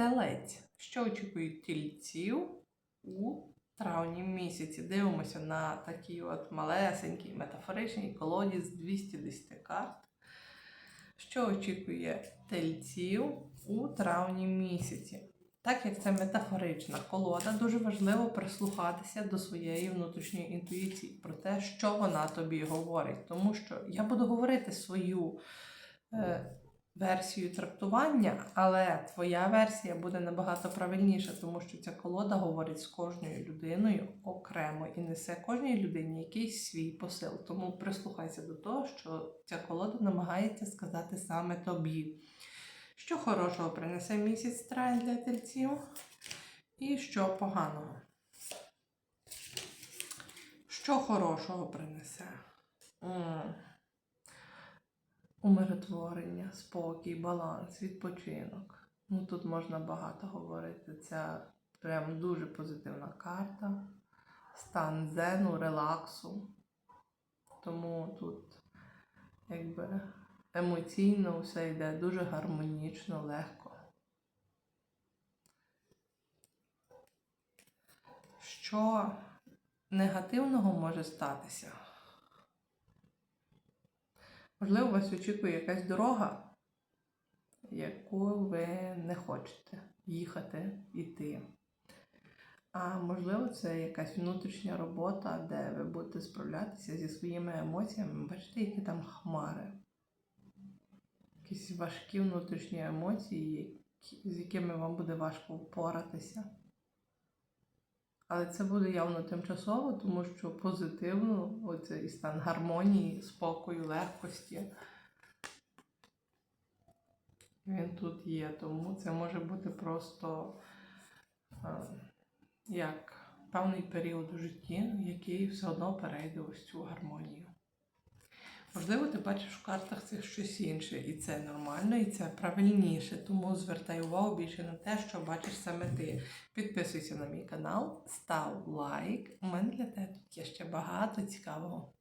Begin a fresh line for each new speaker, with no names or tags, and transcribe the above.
Телець. Що очікують тільців у травні місяці? Дивимося на такий от малесенький метафоричний колоді з 210 карт. Що очікує тельців у травні місяці? Так як це метафорична колода, дуже важливо прислухатися до своєї внутрішньої інтуїції про те, що вона тобі говорить. Тому що я буду говорити свою е, версію трактування, але твоя версія буде набагато правильніша, тому що ця колода говорить з кожною людиною окремо і несе кожній людині якийсь свій посил. Тому прислухайся до того, що ця колода намагається сказати саме тобі. Що хорошого принесе місяць травень для тельців, і що поганого. Що хорошого принесе? Умиротворення, спокій, баланс, відпочинок. Ну тут можна багато говорити. Це прям дуже позитивна карта. Стан дзену, релаксу. Тому тут якби емоційно все йде дуже гармонічно, легко. Що негативного може статися? Можливо, вас очікує якась дорога, яку ви не хочете їхати, йти. А можливо, це якась внутрішня робота, де ви будете справлятися зі своїми емоціями. Бачите, які там хмари. Якісь важкі внутрішні емоції, з якими вам буде важко впоратися. Але це буде явно тимчасово, тому що позитивно оцей стан гармонії, спокою, легкості. Він тут є, тому це може бути просто е, як певний період у житті, який все одно перейде ось цю гармонію. Можливо, ти бачиш в картах це щось інше, і це нормально, і це правильніше. Тому звертай увагу більше на те, що бачиш саме ти. Підписуйся на мій канал, став лайк. У мене для тебе тут є ще багато цікавого.